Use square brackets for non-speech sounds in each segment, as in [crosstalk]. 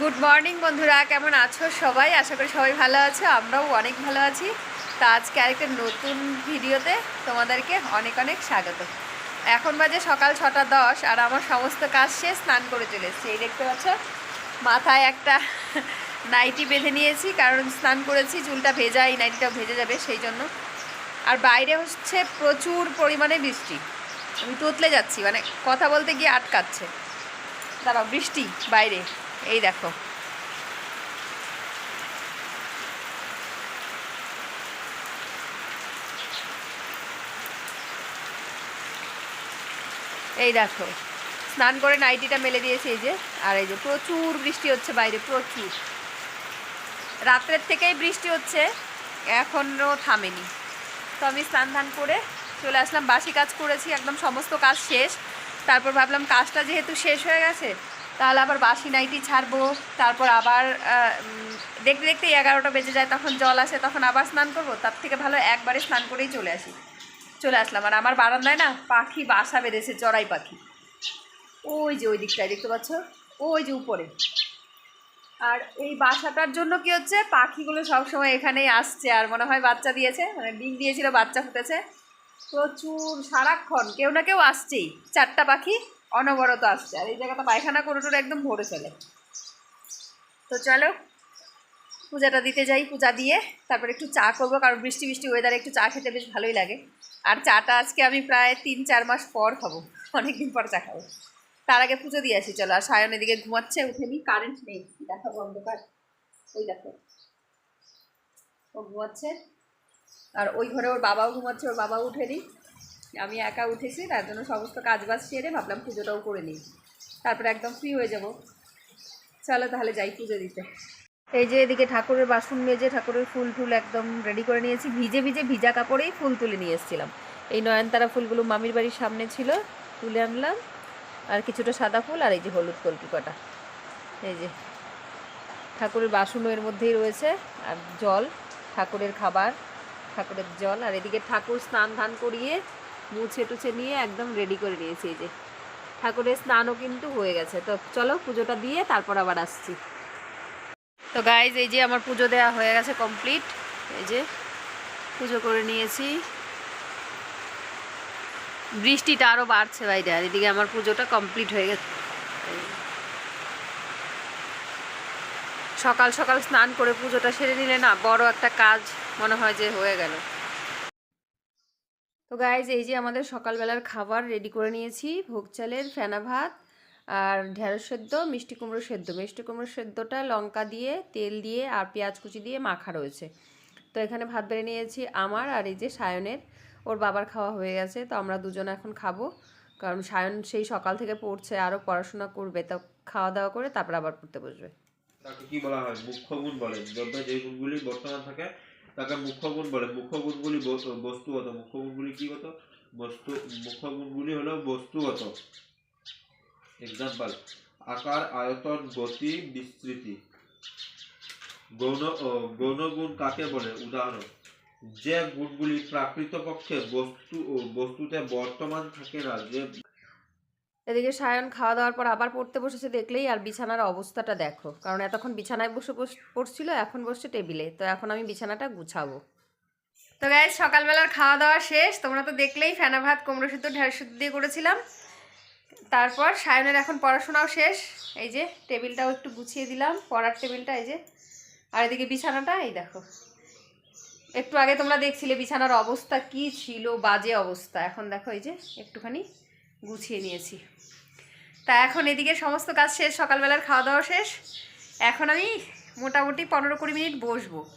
Good morning বন্ধুরা। কেমন আছো সবাই? আশা করি সবাই ভালো আছো, আমরাও অনেক ভালো আছি। তা আজকে আরেকটা নতুন ভিডিওতে তোমাদেরকে অনেক অনেক স্বাগত। এখন বাজে সকাল ছটা দশ, আর আমার সমস্ত কাজ শেষ, স্নান করে চলে এই দেখতে পাচ্ছ, মাথায় একটা [laughs] নাইটি বেঁধে নিয়েছি, কারণ স্নান করেছি, চুলটা ভেজা, এই নাইটিটাও ভেজে যাবে সেই জন্য। আর বাইরে হচ্ছে প্রচুর পরিমাণে বৃষ্টি। আমি তোতলে যাচ্ছি মানে কথা বলতে গিয়ে আটকাচ্ছে। দাঁড়াও, বৃষ্টি বাইরে। এই দেখো। এই দেখো, স্নান করে নাইটিটা মেলে দিয়েছে এই যে, আর এই যে প্রচুর বৃষ্টি হচ্ছে বাইরে, প্রচুর। রাত্রের থেকেই বৃষ্টি হচ্ছে, এখনও থামেনি। তো আমি স্নান ধান করে চলে আসলাম, বাসি কাজ করেছি, একদম সমস্ত কাজ শেষ। তারপর ভাবলাম কাজটা যেহেতু শেষ হয়ে গেছে তাহলে আবার বাসি নাইটি ছাড়বো, তারপর আবার দেখতে দেখতে এগারোটা বেজে যায়, তখন জল আসে, তখন আবার স্নান করব, তার থেকে ভালো একবারে স্নান করেই চলে আসি। চলে আসলাম, আর আমার বারান্দায় না পাখি বাসা বেঁধেছে, চড়াই পাখি। ওই যে ওই দিকটায়, দেখতে পাচ্ছ? ওই যে উপরে। আর এই বাসাটার জন্য কি হচ্ছে, পাখিগুলো সবসময় এখানেই আসছে, আর মনে হয় বাচ্চা দিয়েছে মানে ডিম দিয়েছিল, বাচ্চা ফুটেছে। প্রচুর সারাক্ষণ, কেউ না কেউ আসছেই। চারটা পাখি অনবরত আসছে। আর এই জায়গাটা পায়খানা করে টোরে একদম ভরে ফেলে। তো চলো, পূজাটা দিতে যাই, পূজা দিয়ে তারপর একটু চা করব, কারণ বৃষ্টি বৃষ্টি ওয়েদারে একটু চা খেতে বেশ ভালোই লাগে। আর চাটা আজকে আমি প্রায় তিন, চার মাস পর খাব, অনেকদিন পর চা খাব। তার আগে পুজো দিয়ে আসি, চলো। আর সায়ন এদিকে ঘুমাচ্ছে উঠেনি কারেন্ট নেই দেখো অন্ধকার? ওই দেখো, ও ঘুমাচ্ছে। আর ওই ঘরে ওর বাবাও ঘুমাচ্ছে, ওর বাবাও উঠেনি আমি একা উঠেছি, তার জন্য সমস্ত কাজ বাজ সেরে ভাবলাম পুজোটাও করে নিই। তারপরে একদম ফ্রি হয়ে যাব। চলো তাহলে যাই পুজো দিতে। এই যে এদিকে ঠাকুরের বাসন মেজে ঠাকুরের ফুল টুল একদম রেডি করে নিয়েছি। ভিজে ভিজে ভিজা কাপড়েই ফুল তুলে নিয়ে এসেছিলাম। এই নয়নতারা ফুলগুলো মামির বাড়ির সামনে ছিল, তুলে আনলাম। আর কিছুটা সাদা ফুল আর এই যে হলুদ কলকি কটা। এই যে ঠাকুরের বাসনও এর মধ্যেই রয়েছে। আর জল, ঠাকুরের খাবার, ঠাকুরের জল। আর এদিকে ঠাকুর স্নান ধান করিয়ে মুছে টুছে নিয়ে একদম রেডি করে নিয়েছি এই যে। ঠাকুরের স্নানও কিন্তু হয়ে গেছে। তো চলো পুজোটা দিয়ে তারপর আবার আসছি। তো গাইজ এই যে আমার পুজো দেওয়া হয়ে গেছে কমপ্লিট এই যে পুজো করে নিয়েছি। বৃষ্টিটা আরও বাড়ছে বাইরে আর এদিকে আমার পুজোটা কমপ্লিট হয়ে গেছে। সকাল সকাল স্নান করে পুজোটা সেরে নিলে না বড় একটা কাজ মনে হয় যে হয়ে গেল। তো গাইজ এই যে আমাদের সকালবেলার খাবার রেডি করে নিয়েছি, ভোগ চালের ফেনা ভাত আর ঢেঁড়স সেদ্ধ, মিষ্টি কুমড়ো সেদ্ধ। মিষ্টি কুমড়ো সেদ্ধটা লঙ্কা দিয়ে, তেল দিয়ে আর পেঁয়াজ কুচি দিয়ে মাখা রয়েছে। তো এখানে ভাত বেড়ে নিয়েছি আমার আর এই যে সায়নের। ওর বাবার খাওয়া হয়ে গেছে, তো আমরা দুজন এখন খাব। কারণ সায়ন সেই সকাল থেকে পড়ছে, আরও পড়াশোনা করবে, তো খাওয়া দাওয়া করে তারপর আবার পড়তে বসবে। তাকে কি বলা হয়? মুখ্য গুণ বলে। যে গুণগুলি বর্তমান থাকে তাকে মুখ্য গুণ বলে মুখ্য গুণগুলি বস্তুগত মুখ্য গুণগুলি কি গত? বস্তু মুখ্য গুণগুলি হলো বস্তুগত। এক্সাম্পল আকার, আয়তন, গতি, বিস্তৃতি। গৌণ, ও গৌণ গুণ কাকে বলে? উদাহরণ, যে গুণগুলি প্রাকৃতপক্ষে বস্তু বস্তুতে বর্তমান থাকে না, যে এদিকে সায়ন খাওয়া দাওয়ার পর আবার পড়তে বসেছে দেখলেই আর বিছানার অবস্থাটা দেখো। কারণ এতক্ষণ বিছানায় বসে পড়ছিল, এখন বসছে টেবিলে। তো এখন আমি বিছানাটা গুছাবো। তো গাইজ সকালবেলার খাওয়া দাওয়া শেষ। তোমরা তো দেখলেই ফেনা ভাত, কুমড়ো সিদ্ধ, ঢেঁড়স সিদ্ধ দিয়ে করেছিলাম। তারপর সায়নের এখন পড়াশোনাও শেষ। এই যে টেবিলটাও একটু গুছিয়ে দিলাম, পড়ার টেবিলটা এই যে। আর এদিকে বিছানাটা, এই দেখো। একটু আগে তোমরা দেখছিলে বিছানার অবস্থা কি ছিল, বাজে অবস্থা। এখন দেখো এই যে একটুখানি গুছিয়ে নিয়েছি। তা এখন এদিকে সমস্ত কাজ শেষ, সকালবেলার খাওয়া দাওয়া শেষ। এখন আমি মোটামুটি পনেরো কুড়ি মিনিট বসবো।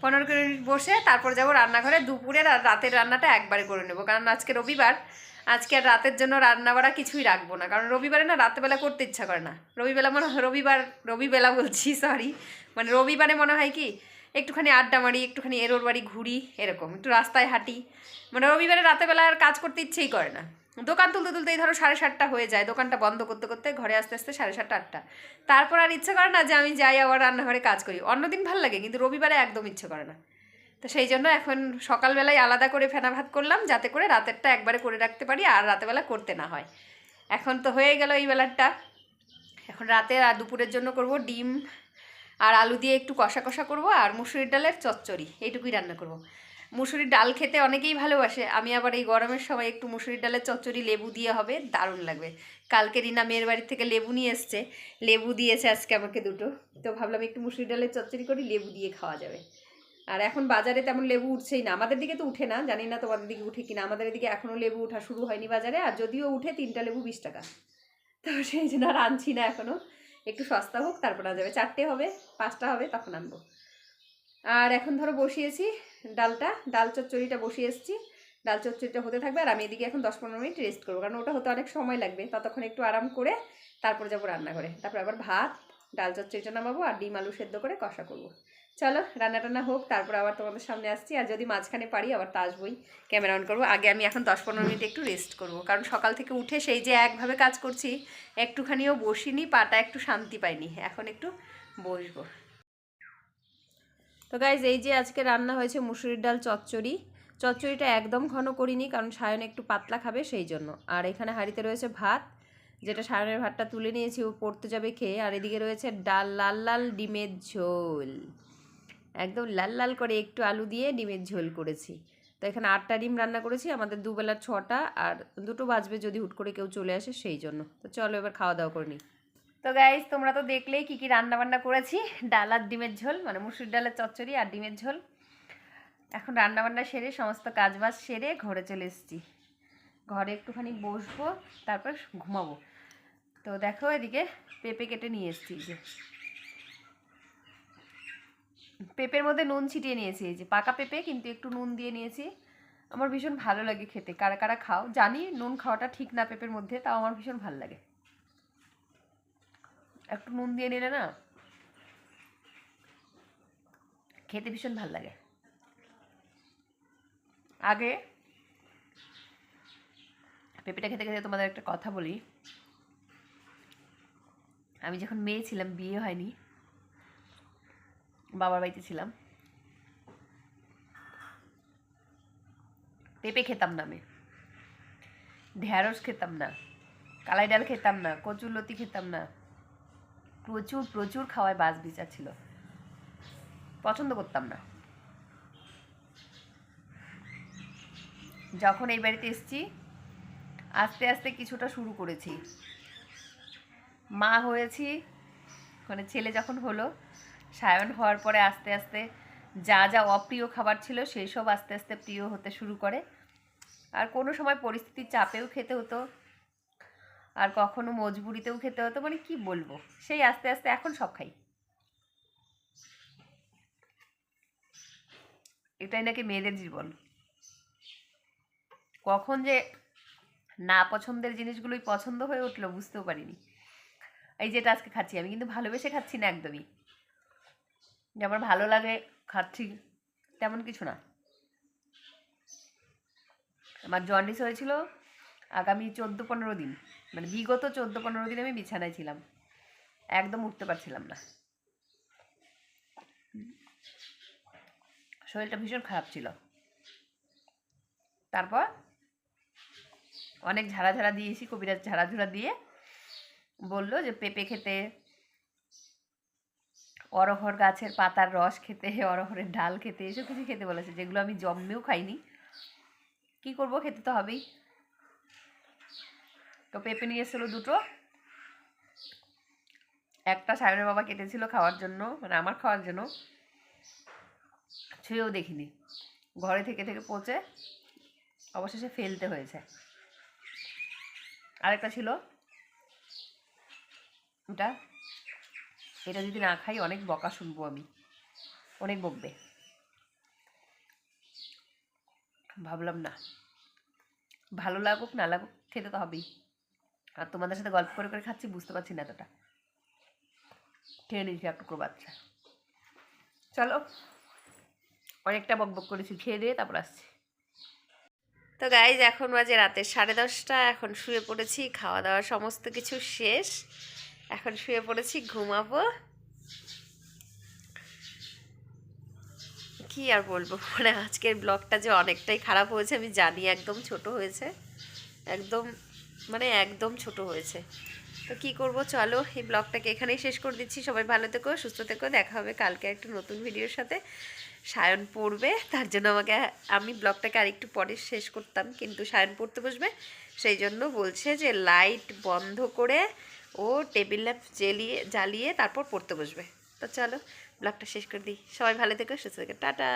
পনেরো কুড়ি মিনিট বসে তারপর যাব রান্নাঘরে। দুপুরের আর রাতের রান্নাটা একবারে করে নেব। কারণ আজকে রবিবার, আজকে আর রাতের জন্য রান্না বাড়া কিছুই রাখব না। কারণ রবিবারে না রাতেবেলা করতে ইচ্ছা করে না। রবিবেলা মনে হয়, রবিবার, রবিবেলা বলছি সরি মানে রবিবারে মনে হয় কি, একটুখানি আড্ডা মারি, একটুখানি এরোর বাড়ি ঘুরি, এরকম। একটু রাস্তায় হাঁটি। মানে রবিবারে রাতেবেলা আর কাজ করতে ইচ্ছেই করে না। দোকান তুলতে তুলতে এই ধরো সাড়ে সাতটা হয়ে যায়, দোকানটা বন্ধ করতে করতে ঘরে আসতে আসতে সাড়ে সাতটা, আটটা। তারপর আর ইচ্ছে করে না যে আমি যাই আবার রান্নাঘরে কাজ করি। অন্যদিন ভালো লাগে, কিন্তু রবিবারে একদম ইচ্ছে করে না। তো সেই জন্য এখন সকালবেলায় আলাদা করে ফেনা ভাত করলাম, যাতে করে রাতেরটা একবারে করে রাখতে পারি আর রাতেবেলা করতে না হয়। এখন তো হয়ে গেল এই বেলারটা। এখন রাতে আর দুপুরের জন্য করব ডিম আর আলু দিয়ে একটু কষা কষা করব আর মুসুরির ডালের চচ্চড়ি, এইটুকুই রান্না করব। মুসুরির ডাল খেতে অনেকেই ভালোবাসে। আমি আবার এই গরমের সময় একটু মুসুরির ডালের চচ্চড়ি লেবু দিয়ে হবে, দারুণ লাগবে। কালকে রিনা মেয়ের বাড়ির থেকে লেবু নিয়ে এসছে। লেবু দিয়েছে আজকে আমাকে দুটো। তো ভাবলাম একটু মুসুরির ডালের চচ্চড়ি করি, লেবু দিয়ে খাওয়া যাবে। আর এখন বাজারে তেমন লেবু উঠছেই না। আমাদের দিকে তো উঠে না, জানি না তোমাদের দিকে উঠে কিনা। আমাদের এদিকে এখনও লেবু ওঠা শুরু হয়নি বাজারে, আর যদিও উঠে তিনটা লেবু বিশ টাকা। তো সেই জন্য আর আনছি না এখনও একটু সস্তা হোক, তারপর আনা যাবে। চারটে হবে, পাঁচটা হবে, তখন আনব। আর এখন ধরো বসিয়েছি ডালটা, ডাল চচ্চড়িটা বসিয়ে এসেছি। ডাল চচ্চড়িটা হতে থাকবে আর আমি এদিকে এখন দশ পনেরো মিনিট রেস্ট করব, কারণ ওটা হতে অনেক সময় লাগবে। ততক্ষণ একটু আরাম করে তারপর যাব রান্না করে তারপর আবার ভাত, ডাল চচ্চড়িটা নামাবো আর ডিম আলু সেদ্ধ করে কষা করব। চলো রান্না টান্না হোক, তারপর আবার তোমাদের সামনে আসছি। আর যদি মাঝখানে পারি আবার তা আসবোই। ক্যামেরা অন করব। আগে আমি এখন দশ পনেরো মিনিট একটু রেস্ট করব, কারণ সকাল থেকে উঠে সেই যে একভাবে কাজ করছি, একটুখানিও বসিনি, পাটা একটু শান্তি পাইনি। এখন একটু বসবো। তো গাইজ এই যে আজকে রান্না হয়েছে মুসুরির ডাল চচ্চড়ি। চচ্চড়িটা একদম ঘন করিনি, কারণ সায়ন একটু পাতলা খাবে সেই জন্য। আর এখানে হাঁড়িতে রয়েছে ভাত, যেটা সায়নের ভাতটা তুলে নিয়েছি, ও পড়তে যাবে খেয়ে। আর এদিকে রয়েছে ডাল, লাল লাল ডিমের ঝোল। একদম লাল লাল করে একটু আলু দিয়ে ডিমের ঝোল করেছি। তো এখানে আটটা ডিম রান্না করেছি, আমাদের দুবেলার ছটা, আর দুটো বাজবে যদি হুট করে কেউ চলে আসে সেই জন্য। তো চলো এবার খাওয়া দাওয়া করে নিই। তো গাইজ তোমরা তো দেখলেই কী কী রান্না বান্না করেছি। ডাল আর ডিমের ঝোল মানে মুসুর ডালের চচ্চড়ি আর ডিমের ঝোল। এখন রান্না বান্না সেরে সমস্ত কাজবাজ সেরে ঘরে চলে এসেছি। ঘরে একটুখানি বসবো, তারপর ঘুমাবো। তো দেখো এদিকে পেঁপে কেটে নিয়ে এসেছি যে। পেঁপের মধ্যে নুন ছিটিয়ে নিয়েছি এই যে। পাকা পেঁপে, কিন্তু একটু নুন দিয়ে নিয়েছি। আমার ভীষণ ভালো লাগে খেতে। কারা কারা খাও? জানি নুন খাওয়াটা ঠিক না পেঁপের মধ্যে, তাও আমার ভীষণ ভালো লাগে। একটু নুন দিয়ে নিলে না খেতে ভীষণ ভালো লাগে। আগে পেঁপেটা খেতে খেতে তোমাদের একটা কথা বলি। আমি যখন মেয়ে ছিলাম, বিয়ে হয়নি, বাবার বাড়িতে ছিলাম, পেঁপে খেতাম না আমি ঢ্যাঁড়স খেতাম না, কালাই ডাল খেতাম না কচুর লতি খেতাম না প্রচুর প্রচুর খাওয়ায় বাস বিচার ছিল। পছন্দ করতাম না। যখন এই বাড়িতে এসেছি, আস্তে আস্তে কিছুটা শুরু করেছি। মা হয়েছি মানে ছেলে যখন হলো, সায়ন হওয়ার পরে আস্তে আস্তে যা যা অপ্রিয় খাবার ছিল, সেই সব আস্তে আস্তে প্রিয় হতে শুরু করে। আর কোনো সময় পরিস্থিতির চাপেও খেতে হতো আর কখনো মজবুরিতেও খেতে হতো মানে কি বলব? সেই আস্তে আস্তে এখন সব খাই। এটাই নাকি মেয়েদের জীবন। কখন যে না পছন্দের জিনিসগুলোই পছন্দ হয়ে উঠল বুঝতেও পারিনি। এই যেটা আজকে খাচ্ছি, আমি কিন্তু ভালোবেসে খাচ্ছি না একদমই। যে আমার ভালো লাগে খাচ্ছি তেমন কিছু না। আমার জন্ডিস হয়েছিল আগামী চোদ্দ পনেরো দিন। মানে বিগত চোদ্দ পনেরো দিন আমি বিছানায় ছিলাম। একদম উঠতে পারছিলাম না। শরীরটা ভীষণ খারাপ ছিল। তারপর অনেক ঝাড়া ঝাড়া দিয়েছি, কবিরাজ ঝাড়া ঝুড়া দিয়ে। বলল যে পেঁপে খেতে অরহর গাছের পাতার রস খেতে অরহরের ডাল খেতে, এসব কিছু খেতে বলেছে, যেগুলো আমি জন্মেও খাইনি। কি করব, খেতে তো হবেই। তো পেঁপে নিয়ে এসেছিল দুটো। একটা সায়নের বাবা কেটেছিল খাওয়ার জন্য মানে আমার খাওয়ার জন্য। ছুঁয়েও দেখিনি। ঘরে থেকে থেকে পচে অবশেষে ফেলতে হয়েছে। আরেকটা ছিল। এটা এটা যদি না খাই অনেক বকা শুনব আমি। অনেক বকবে। ভাবলাম না। ভালো লাগুক, না লাগুক, খেতে তো হবেই। আর তোমাদের সাথে গল্প করে করে খাচ্ছি, বুঝতে পারছি না এতটা। খেয়ে নিয়েছি এক টুকরো বাচ্চা চলো, অনেকটা বক বক করেছি, খেয়ে দিয়ে তারপর আসছি। তো গাইজ এখন বাজে রাতে সাড়ে দশটা, এখন শুয়ে পড়েছি, খাওয়া দাওয়া সমস্ত কিছু শেষ। এখন শুয়ে পড়েছি, ঘুমাবো। কি আর বলব মানে আজকের ব্লগটা যে অনেকটাই খারাপ হয়েছে, আমি জানি একদম ছোট হয়েছে। একদম মানে একদম ছোট হয়েছে। তো কি করব? চলো, এই ব্লগটাকে এখানেই শেষ করে দিচ্ছি। সবাই ভালো থেকো, সুস্থ থেকো। দেখা হবে কালকে একটা নতুন ভিডিওর সাথে। সায়ন পড়বে, তার জন্য আমাকে আমি ব্লগটাকে আরেকটু পরে শেষ করতাম, কিন্তু সায়ন পড়তে বসবে। সেই জন্য বলছে যে লাইট বন্ধ করে ও টেবিল ল্যাম্প জ্বালিয়ে জ্বালিয়ে তারপর পড়তে বসবে। তো চলো, ব্লগটা শেষ করে দিই। সবাই ভালো থেকো, সুস্থ থেকো। টাটা!